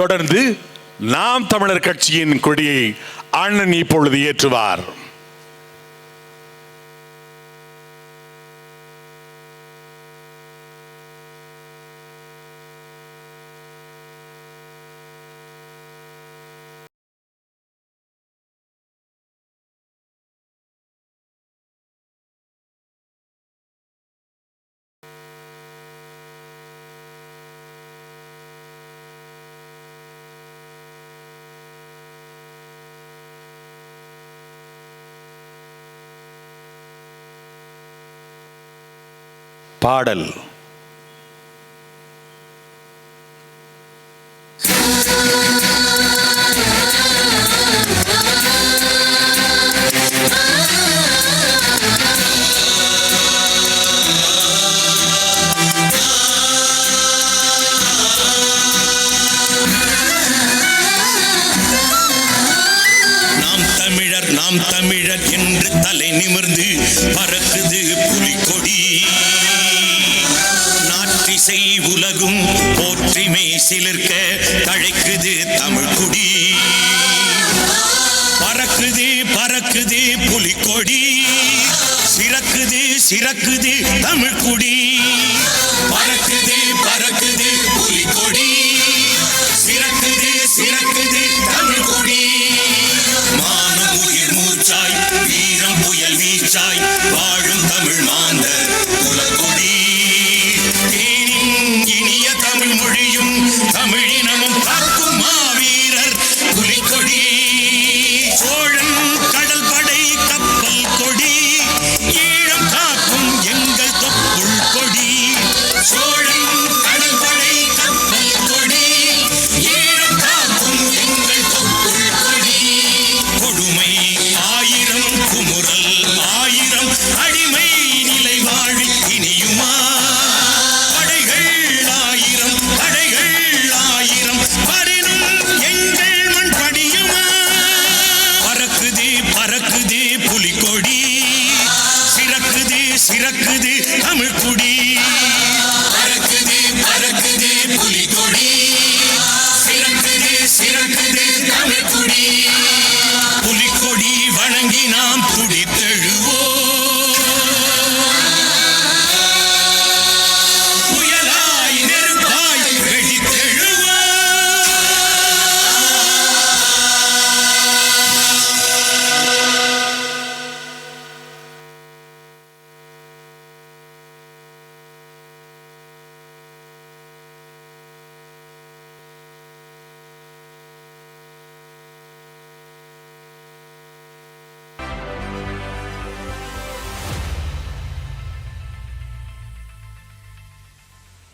தொடர்ந்து நாம் தமிழர் கட்சியின் கொடியை அண்ணன் இப்பொழுது ஏற்றுவார். பாடல். நாம் தமிழர் நாம் தமிழர் என்று தலை நிமிர்ந்து பறக்குது புலிக்கொடி. அரசை உலகும் போற்றுமே சிலிர்க்க தழைக்குது தமிழ்குடி பறக்குது பறக்குது புலிக்கொடி. சிறக்குது சிறக்குது தமிழ்குடி பறக்குது பறக்குது புலிக்கொடி. சிறக்குது சிறக்குது தமிழ்குடி மானம் உயிர் மூச்சாய் வீரம் புயல் வீச்சாய் மிகுதி தமிழ்குடி